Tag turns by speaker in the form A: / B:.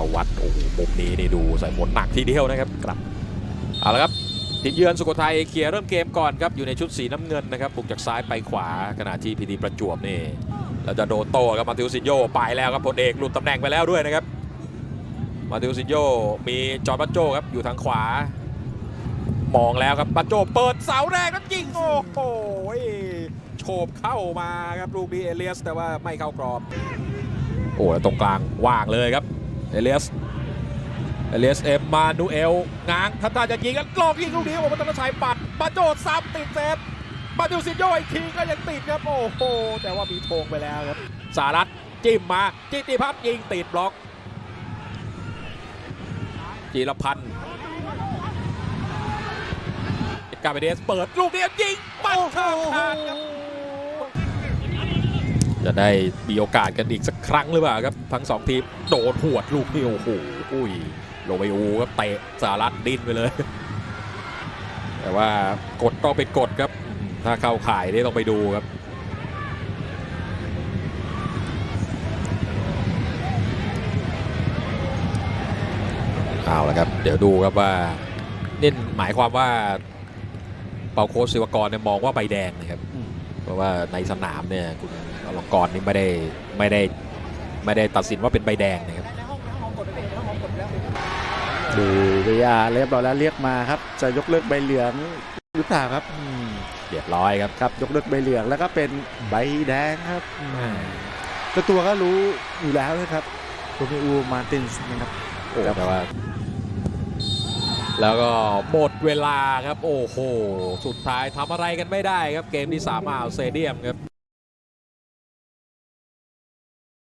A: าวัตโอ้โหมุมนี้นี่ดูใส่ผลหนักทีเดียวนะครับกลับเอาละครับทีมเยือนสุโขทัยเคลียร์เริ่มเกมก่อนครับอยู่ในชุดสีน้ำเงินนะครับบุกจากซ้ายไปขวาขณะที่พีดีประจวบนี่เราจะโดนโต้ครับมาติวซินโยไปแล้วครับพลเอกหลุดตำแหน่งไปแล้วด้วยนะครับมาติวซินโยมีจอร์บัตโจครับอยู่ทางขวามองแล้วครับบัตโจเปิดเสาแรกแล้วยิงโอ้โหโฉบเข้ามาครับลูกนี้เอเลียสแต่ว่าไม่เข้ากรอบ โอ้แล้วตรงกลางว่างเลยครับ เอเลียสเอเลียสเอ็มานูเอลง้างทัตตาจะยิงกันลองยิงลูกนี้โอ้โหธนชัยปัดปาโจดซ้ำติดเซฟมาดิวซิโยอีกทีก็ยังติดครับโอ้โหแต่ว่ามีโทงไปแล้วครับสารัตจิ้มมาจิติพัฒน์ยิงติดบล็อก จีรพันธ์กาเบเดสเปิดลูกนี้ยิงปัดข้ามคานครับ จะได้มีโอกาสกันอีกสักครั้งหรือเปล่าครับ ทั้งสองทีมโดนหวดลูกนี่โอ้โหอุ้ยโรเมโอครับเตะสารัตดิ้นไปเลย แต่ว่ากฎต้องเป็นกฎครับ ถ้าเข้าข่ายนี่ต้องไปดูครับเอาละครับ เดี๋ยวดูครับว่านี่หมายความว่าเปาโคสศิวกรเนี่ยมองว่าใบแดงนะครับ เพราะว่าในสนามเนี่ยคุณอลงกรณ์นี่ไม่ได้ไม่ได้ไม่ได้ตัดสินว่าเป็นใบแดงนะครับ
B: ดูวิยาเรียบร้อยแล้วเรียกมาครับ จะยกเลิกใบเหลืองหรือเปล่าครับอืม
A: เรียบร้อยครับ
B: ครับ ยกเลิกใบเหลืองแล้วก็เป็นใบแดงครับอืมเจ้าตัวก็รู้อยู่แล้วนะครับโรเมอูมาร์ตินส์นะครับ
A: โอ้
B: ครับ
A: แต่ว่า แล้วก็หมดเวลาครับ โอ้โห สุดท้ายทำอะไรกันไม่ได้ครับ เกมที่สามอ่าวเซเดียมครับ